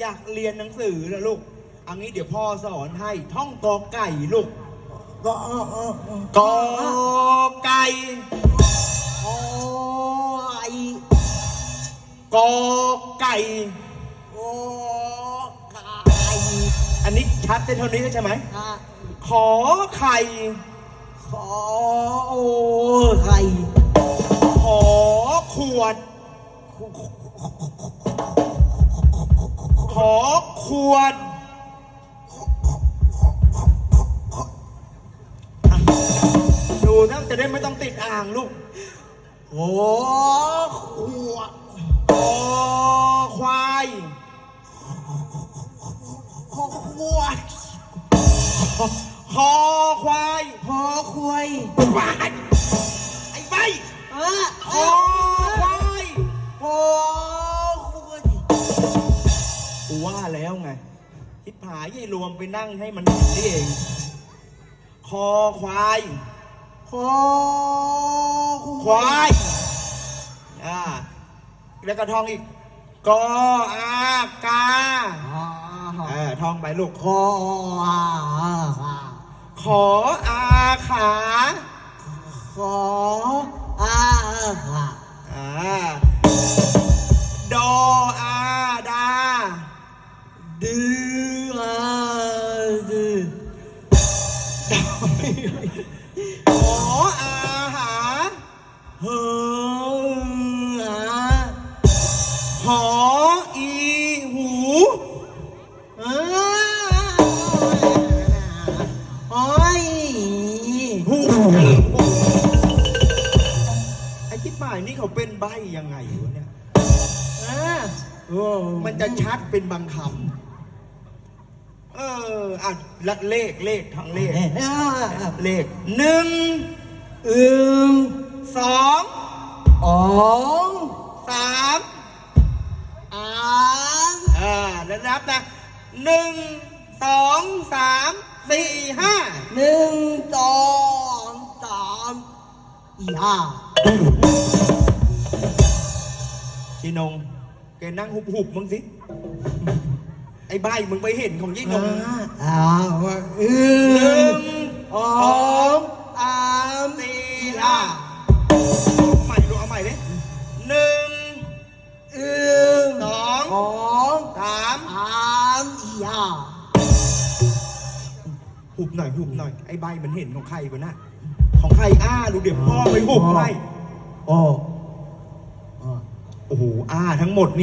อยากเรียนหนังสือแล้วลูกเอันนี้เดี๋ยวพ่อสอนให้ท่องกอไก่ลูกก็เออเออเออกอไก่โอ้ยกอไก่โอ้ไก่อันนี้ชัดได้เท่านี้ใช่ไหมฮะขอไข่ ขอโอ้ไข่ขอขวด ข อขวดอะดูนะจะได้ไม่ต้องติดอ่างลูกโอ้ขวดคอควายขอขวดคอควายขอควายบาดไอ้ใบอะคอควายขอควายกู ว่าแล้วไงทิพหายยายรวมไปนั่งให้มันเห็นนี่เอง คอควายขอควายอ่าแล้วก็ท่องอีกกออากาอ่าเออท่องไปลูกขออ่าขออา ขออาหาเฮอหออีหูอ่าอ้ยหูไอ้ที่ป่ายนี่เขาเป็นใบยังไงวะเนี่ยอ่ามันจะชัดเป็นบางคำ อออะละเลขเลขทั้งเลขอ่าเลขหนึ่งอึงสองอ๋องสามอ่างอ่าแล้วนับนะหนึ่งสองสามสี่ห้าหนึ่งสองสามอีห้าพี่นงแกนั่งหุบหุบๆมึงสิไอ้ใบมึงไปเห็นของยี่นงอ่าอึหนึ่งงสองสามสี่สี่ห้าห้าใหม่ดูเอาใหม่ดิหนึ่งอึงสองสองสามสามอีห้าหุบหน่อยหุบหน่อยไอ้ใบมันเห็นของใครวะน่ะของใครอ้าดูเดี๋ยวพ่อไปหุบให้โอ้โอ้โหอ้าทั้งหมดนี่